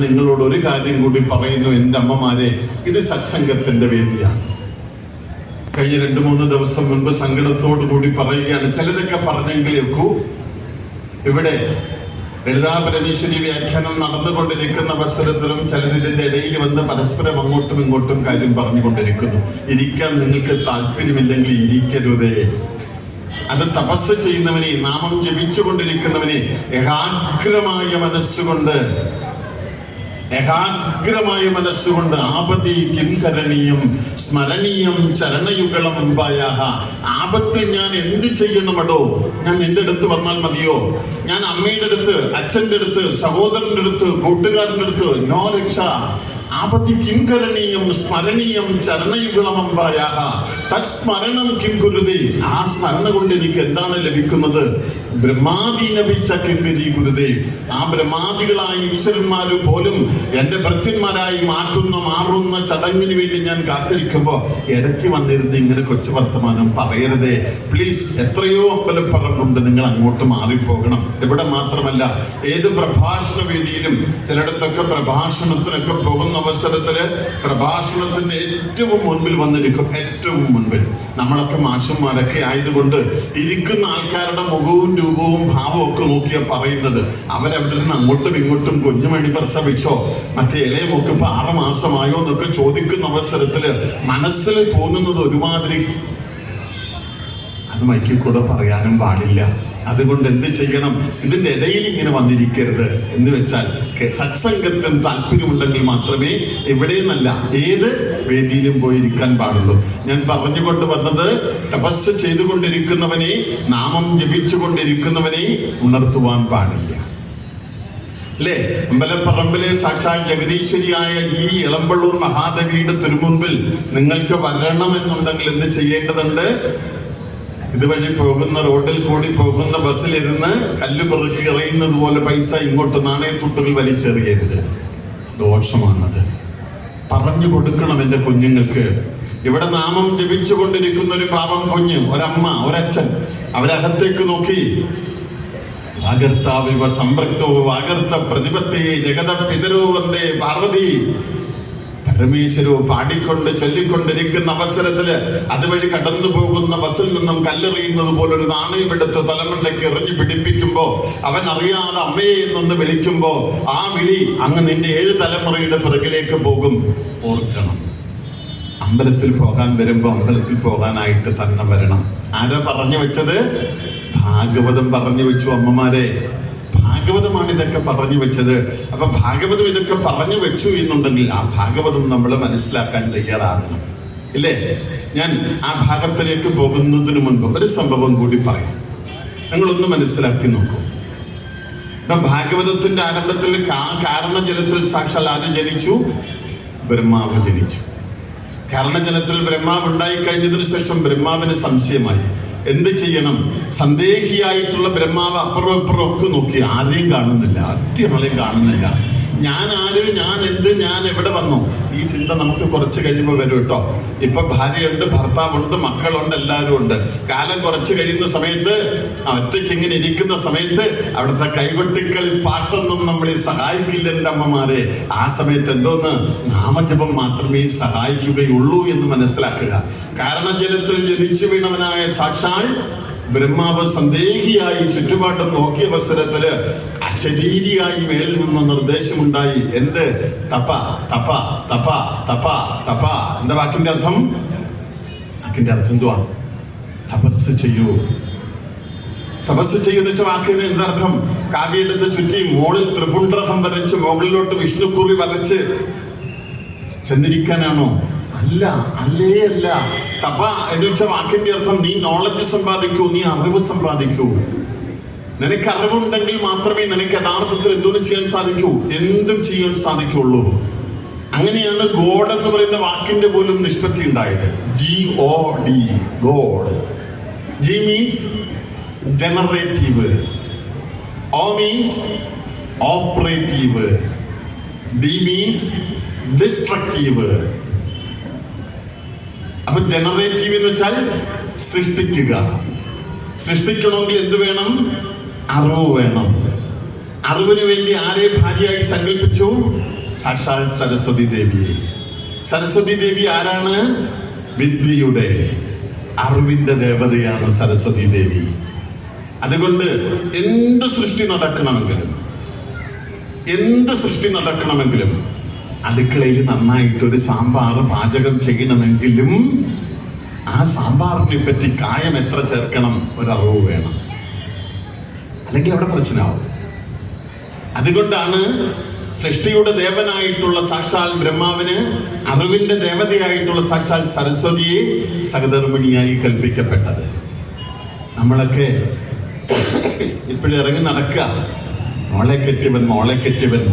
നിങ്ങളോട് ഒരു കാര്യം കൂടി പറയുന്നു എന്റെ അമ്മമാരെ. ഇത് സത്സംഗത്തിന്റെ വേദിയാണ്. കഴിഞ്ഞ രണ്ട് മൂന്ന് ദിവസം മുൻപ് സങ്കടത്തോടു കൂടി പറയുകയാണ്. ചിലതൊക്കെ പറഞ്ഞെങ്കിലേക്കൂ ഇവിടെ ലളിതാ പരമേശ്വരി വ്യാഖ്യാനം നടന്നുകൊണ്ടിരിക്കുന്ന അവസരത്തിലും ചിലർ ഇതിന്റെ ഇടയിൽ വന്ന് പരസ്പരം അങ്ങോട്ടും ഇങ്ങോട്ടും കാര്യം പറഞ്ഞുകൊണ്ടിരിക്കുന്നു. ഇരിക്കാൻ നിങ്ങൾക്ക് താല്പര്യമില്ലെങ്കിൽ ഇരിക്കരുതേ. അത് തപസ് ചെയ്യുന്നവനെ നാമം ജപിച്ചുകൊണ്ടിരിക്കുന്നവനെ ഏകാഗ്രമായ മനസ്സുകൊണ്ട് ഏകാഗ്രമായ മനസ്സുകൊണ്ട് ആപതി കിം കരണീയം സ്മരണീയം ചരണയുഗളം മുമ്പായ ആപത്തിൽ ഞാൻ എന്ത് ചെയ്യണമടോ? ഞാൻ നിന്റെ അടുത്ത് വന്നാൽ മതിയോ? ഞാൻ അമ്മയുടെ അടുത്ത് അച്ഛന്റെ അടുത്ത് സഹോദരന്റെ അടുത്ത് കൂട്ടുകാരന്റെ അടുത്ത് നോ രക്ഷ. ആപത്തി കിം കരണീയം സ്മരണീയം ചരണയുഗളമമ്പായാഹ തത്സ്മരണം കിം കുരുതി. ആ സ്മരണ കൊണ്ട് എനിക്ക് എന്താണ് ലഭിക്കുന്നത്? ബ്രഹ്മാദീനപിച്ച കിങ്കരി ഗുരുദേവ് ആ ബ്രഹ്മാദികളായ ഈശ്വരന്മാര് പോലും എന്റെ ഭൃത്യന്മാരായി മാറ്റുന്ന മാറുന്ന ചടങ്ങിന് വേണ്ടി ഞാൻ കാത്തിരിക്കുമ്പോ ഇടയ്ക്ക് വന്നിരുന്ന് ഇങ്ങനെ കൊച്ചു വർത്തമാനം പറയരുതേ. പ്ലീസ് എത്രയോ അമ്പലപ്പറമ്പുണ്ട്. നിങ്ങൾ അങ്ങോട്ട് മാറിപ്പോകണം. ഇവിടെ മാത്രമല്ല ഏത് പ്രഭാഷണ വേദിയിലും ചിലയിടത്തൊക്കെ പ്രഭാഷണത്തിനൊക്കെ പോകുന്ന അവസരത്തിൽ പ്രഭാഷണത്തിന്റെ ഏറ്റവും മുൻപിൽ വന്നിരിക്കും ഏറ്റവും മുൻപിൽ. നമ്മളൊക്കെ മാഷന്മാരൊക്കെ ആയതുകൊണ്ട് ഇരിക്കുന്ന ആൾക്കാരുടെ മുഖവും രൂപവും ഭാവവും ഒക്കെ നോക്കിയാ പറയുന്നത്. അവരവിടെ നിന്ന് അങ്ങോട്ടും ഇങ്ങോട്ടും കുഞ്ഞുമണി പ്രസവിച്ചോ മറ്റേ ഇളയമൊക്കെ മോക്ക് ഇപ്പൊ ആറ് മാസമായോ എന്നൊക്കെ ചോദിക്കുന്ന അവസരത്തിൽ മനസ്സിൽ തോന്നുന്നത് ഒരുമാതിരി അത് മൈക്കിൽ കൂടെ പറയാനും പാടില്ല. അതുകൊണ്ട് എന്ത് ചെയ്യണം? ഇതിന്റെ ഇടയിൽ ഇങ്ങനെ വന്നിരിക്കരുത് എന്ന് വെച്ചാൽ സത്സംഗത്തിന് താല്പര്യമുണ്ടെങ്കിൽ മാത്രമേ എവിടെ നിന്നല്ല ഏത് വേദിയിലും പോയിരിക്കാൻ പാടുള്ളൂ. ഞാൻ പറഞ്ഞുകൊണ്ട് വന്നത് തപസ് ചെയ്തുകൊണ്ടിരിക്കുന്നവനെ നാമം ജപിച്ചുകൊണ്ടിരിക്കുന്നവനെ ഉണർത്തുവാൻ പാടില്ല. അല്ലേ അമ്പലപ്പറമ്പിലെ സാക്ഷാൽ ജഗദീശ്വരിയായ ഈ ഇളമ്പള്ളൂർ മഹാദേവിയുടെ തിരുമുൻപിൽ നിങ്ങൾക്ക് വരണമെന്നുണ്ടെങ്കിൽ എന്ത് ചെയ്യേണ്ടതുണ്ട്? ഇതുവഴി പോകുന്ന റോഡിൽ കൂടി പോകുന്ന ബസ്സിലിരുന്ന് കല്ല് പെറുക്കി എറിയുന്നത് പോലെ പൈസ ഇങ്ങോട്ട് നാണയത്തുട്ടുകൾ വലിച്ചെറിയരുത്. ദോഷമാണത്. പറഞ്ഞു കൊടുക്കണം എന്റെ കുഞ്ഞുങ്ങൾക്ക്. ഇവിടെ നാമം ജപിച്ചു കൊണ്ടിരിക്കുന്ന ഒരു പാവം കുഞ്ഞ് ഒരമ്മ ഒരച്ഛൻ അവരകത്തേക്ക് നോക്കി. വാഗർത്താവിവ സംപൃക്തോ വാഗർത്ത പ്രതിപത്തേ ജഗത പിതരോ വന്ദേ പാർവതി. പരമേശ്വരോ പാടിക്കൊണ്ട് ചൊല്ലിക്കൊണ്ടിരിക്കുന്ന അവസരത്തിൽ അതുവഴി കടന്നു പോകുന്ന ബസ്സിൽ നിന്നും കല്ലെറിയുന്നത് പോലെ ഒരു നാണയം എടുത്ത് തലമുണ്ടയ്ക്ക് എറിഞ്ഞു പിടിപ്പിക്കുമ്പോ അവൻ അറിയാതെ അമ്മയെ നിന്ന് വിളിക്കുമ്പോ ആ വിളി അങ്ങ് നിന്റെ ഏഴ് തലമുറയുടെ പിറകിലേക്ക് പോകും. ഓർക്കണം. അമ്പലത്തിൽ പോകാൻ വരുമ്പോ അമ്പലത്തിൽ പോകാനായിട്ട് തന്നെ വരണം. ആരാ പറഞ്ഞു വെച്ചത്? ഭാഗവതം പറഞ്ഞു വെച്ചു അമ്മമാരെ. ഭാഗവതമാണ് ഇതൊക്കെ പറഞ്ഞു വെച്ചത്. അപ്പൊ ഭാഗവതം ഇതൊക്കെ പറഞ്ഞു വെച്ചു എന്നുണ്ടെങ്കിൽ ആ ഭാഗവതം നമ്മൾ മനസ്സിലാക്കാൻ തയ്യാറാകണം. ഇല്ലേ? ഞാൻ ആ ഭാഗത്തിലേക്ക് പോകുന്നതിന് മുൻപ് ഒരു സംഭവം കൂടി പറയാം. നിങ്ങളൊന്ന് മനസ്സിലാക്കി നോക്കൂ. ഭാഗവതത്തിന്റെ ആരംഭത്തിൽ കാരണജലത്തിൽ സാക്ഷാൽ ആര് ജനിച്ചു? ബ്രഹ്മാവ് ജനിച്ചു. കാരണജലത്തിൽ ബ്രഹ്മാവ് ഉണ്ടായി കഴിഞ്ഞതിന് ശേഷം ബ്രഹ്മാവിന് സംശയമായി. എന്ത് ചെയ്യണം? സന്ദേഹിയായിട്ടുള്ള ബ്രഹ്മാവ് അപ്പുറം ഇപ്പുറം ഒക്കെ നോക്കി ആരെയും കാണുന്നില്ല. ഒറ്റയാളെയും കാണുന്നില്ല. ഞാൻ ആര് ഞാൻ എന്ത് ഞാൻ എവിടെ വന്നു? ഈ ചിന്ത നമുക്ക് കുറച്ച് കഴിയുമ്പോൾ വരും കേട്ടോ. ഇപ്പൊ ഭാര്യയുണ്ട് ഭർത്താവുണ്ട് മക്കളുണ്ട് എല്ലാവരും ഉണ്ട്. കാലം കുറച്ച് കഴിയുന്ന സമയത്ത് ഒറ്റയ്ക്ക് ഇങ്ങനെ ഇരിക്കുന്ന സമയത്ത് അവിടുത്തെ കൈകൊട്ടിക്കളിൽ പാട്ടൊന്നും നമ്മളെ സഹായിക്കില്ല എന്റെ അമ്മമാരെ. ആ സമയത്ത് എന്തോന്ന്? നാമജപം മാത്രമേ സഹായിക്കുകയുള്ളൂ എന്ന് മനസ്സിലാക്കുക. കാരണജലത്തിൽ ജനിച്ചു വീണവനായ സാക്ഷാൽ ബ്രഹ്മാവ് സന്ദേഹിയായി ചുറ്റുപാട് നോക്കിയ അവസരത്തിൽ അശരീരിയായി മേളിൽ നിന്ന് നിർദ്ദേശമുണ്ടായി. എന്ത്? തപ തപ തപ തപ തപ. എന്താ വാക്കിന്റെ അർത്ഥം? വാക്കിന്റെ അർത്ഥം എന്തുവാ? തപസ് ചെയ്യൂ. തപസ് ചെയ്യുന്ന വെച്ച വാക്കിന് എന്തർത്ഥം കാവ്യെടുത്ത് ചുറ്റി മോളിൽ ത്രിപുണ്ഡ്രഹം വരച്ച് മുകളിലോട്ട് വിഷ്ണുക്കുറി വരച്ച് ചെന്നിരിക്കാനാണോ? അല്ല അല്ലേ അല്ല തപ എന്ന് വെച്ച വാക്കിന്റെ അർത്ഥം നീ നോളജ് സമ്പാദിക്കൂ നീ അറിവ് സമ്പാദിക്കൂ. നിനക്ക് അറിവുണ്ടെങ്കിൽ മാത്രമേ നിനക്ക് യഥാർത്ഥത്തിൽ എന്തോന്ന് ചെയ്യാൻ സാധിക്കൂ. എന്തും ചെയ്യാൻ സാധിക്കുള്ളൂ. അങ്ങനെയാണ് ഗോഡ് എന്ന് പറയുന്ന വാക്കിന്റെ പോലും നിഷ്പത്തി ഉണ്ടായത്. G O D god G means generative O means operative D means destructive അപ്പൊ ജനറേറ്റീവ് എന്ന് വെച്ചാൽ സൃഷ്ടിക്കുക. സൃഷ്ടിക്കണമെങ്കിൽ എന്ത് വേണം? അറിവ് വേണം. അറിവിന് വേണ്ടി ആരെ ഭാര്യയായി സങ്കല്പിച്ചു? സാക്ഷാൽ സരസ്വതി ദേവിയെ. സരസ്വതി ദേവി ആരാണ്? വിദ്യയുടെ. അറിവിന്റെ ദേവതയാണ് സരസ്വതി ദേവി. അതുകൊണ്ട് എന്ത് സൃഷ്ടി നടക്കണമെങ്കിലും എന്ത് സൃഷ്ടി നടക്കണമെങ്കിലും അടുക്കളയിൽ നന്നായിട്ടൊരു സാമ്പാർ പാചകം ചെയ്യണമെങ്കിലും ആ സാമ്പാറിനെ പറ്റി കായം എത്ര ചേർക്കണം ഒരറിവ് വേണം. അല്ലെങ്കിൽ അവിടെ പ്രശ്നമാവും. അതുകൊണ്ടാണ് സൃഷ്ടിയുടെ ദേവനായിട്ടുള്ള സാക്ഷാൽ ബ്രഹ്മാവിന് അറിവിന്റെ ദേവതയായിട്ടുള്ള സാക്ഷാൽ സരസ്വതിയെ സഹധർമ്മിണിയായി കൽപ്പിക്കപ്പെട്ടത്. നമ്മളൊക്കെ ഇപ്പോഴും ഇറങ്ങി നടക്കുക. മോളെ കെട്ടിവൻ മോളെ കെട്ടിയവൻ.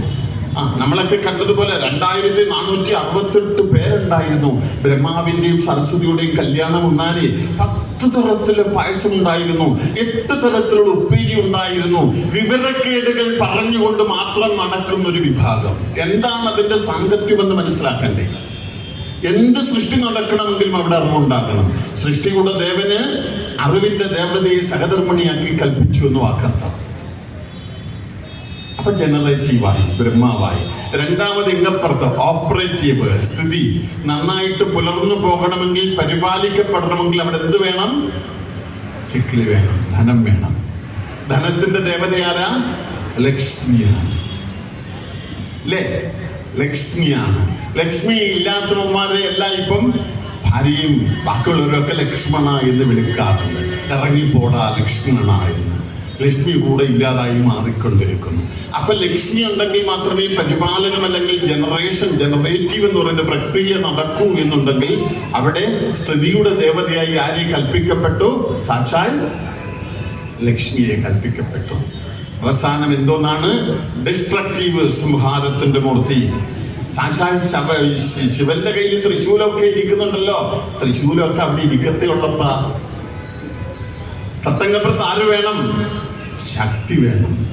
ആ നമ്മളൊക്കെ കണ്ടതുപോലെ രണ്ടായിരത്തി നാനൂറ്റി അറുപത്തെട്ട് പേരുണ്ടായിരുന്നു. ബ്രഹ്മാവിന്റെയും സരസ്വതിയുടെയും കല്യാണം ഉണ്ണാനെ പത്ത് തരത്തിലെ പായസം ഉണ്ടായിരുന്നു എട്ട് തരത്തിലുള്ള ഉപ്പേരി ഉണ്ടായിരുന്നു. വിവരക്കേടുകൾ പറഞ്ഞുകൊണ്ട് മാത്രം നടക്കുന്ന ഒരു വിഭാഗം. എന്താണ് അതിന്റെ സാങ്കത്യം എന്ന് മനസ്സിലാക്കണ്ടേ? എന്ത് സൃഷ്ടി നടക്കണമെങ്കിലും അവിടെ അറിവുണ്ടാക്കണം സൃഷ്ടിയുടെ ദേവന് അറിവിന്റെ ദേവതയെ സഹധർമ്മിണിയാക്കി കൽപ്പിച്ചു എന്ന് വാക്കർത്ഥം. അപ്പൊ ജനറേറ്റീവായി ബ്രഹ്മാവായി. രണ്ടാമത് ഇങ്ങപ്പുറത്ത് ഓപ്പറേറ്റീവ് സ്ഥിതി. നന്നായിട്ട് പുലർന്നു പോകണമെങ്കിൽ പരിപാലിക്കപ്പെടണമെങ്കിൽ അവിടെ എന്ത് വേണം? ചിക്കിളി വേണം ധനം വേണം. ധനത്തിന്റെ ദേവതയാരാ ലക്ഷ്മിയാണ്. അല്ലേ ലക്ഷ്മിയാണ്. ലക്ഷ്മി ഇല്ലാത്തവന്മാരെ എല്ലാം ഇപ്പം ഭാര്യയും ബാക്കിയുള്ളവരൊക്കെ ലക്ഷ്മണ എന്ന് വിളിക്കാറുണ്ട്. ഇറങ്ങിപ്പോടാ ലക്ഷ്മണ എന്ന്. ലക്ഷ്മി കൂടെ ഇല്ലാതായി മാറിക്കൊണ്ടിരിക്കുന്നു. അപ്പൊ ലക്ഷ്മി ഉണ്ടെങ്കിൽ മാത്രമേ പരിപാലനം അല്ലെങ്കിൽ ജനറേഷൻ ജനറേറ്റീവ് എന്ന് പറയുന്ന പ്രക്രിയ നടക്കൂ എന്നുണ്ടെങ്കിൽ അവിടെ സ്ഥിതിയുടെ ദേവതയായി ആരെ കൽപ്പിക്കപ്പെട്ടു? സാക്ഷാൽ ലക്ഷ്മിയെ കൽപ്പിക്കപ്പെട്ടു. അവസാനം എന്തോന്നാണ്? ഡിസ്ട്രക്റ്റീവ് സംഹാരത്തിന്റെ മൂർത്തി. സാക്ഷാൽ ശവ ശിവന്റെ കയ്യിൽ തൃശൂലമൊക്കെ ഇരിക്കുന്നുണ്ടല്ലോ. തൃശൂലമൊക്കെ അവിടെ ഇരിക്കത്തേ ഉള്ളപ്പാ. തത്തങ്ങപ്പുറത്ത് ആര് വേണം. ശക്തി വേണം.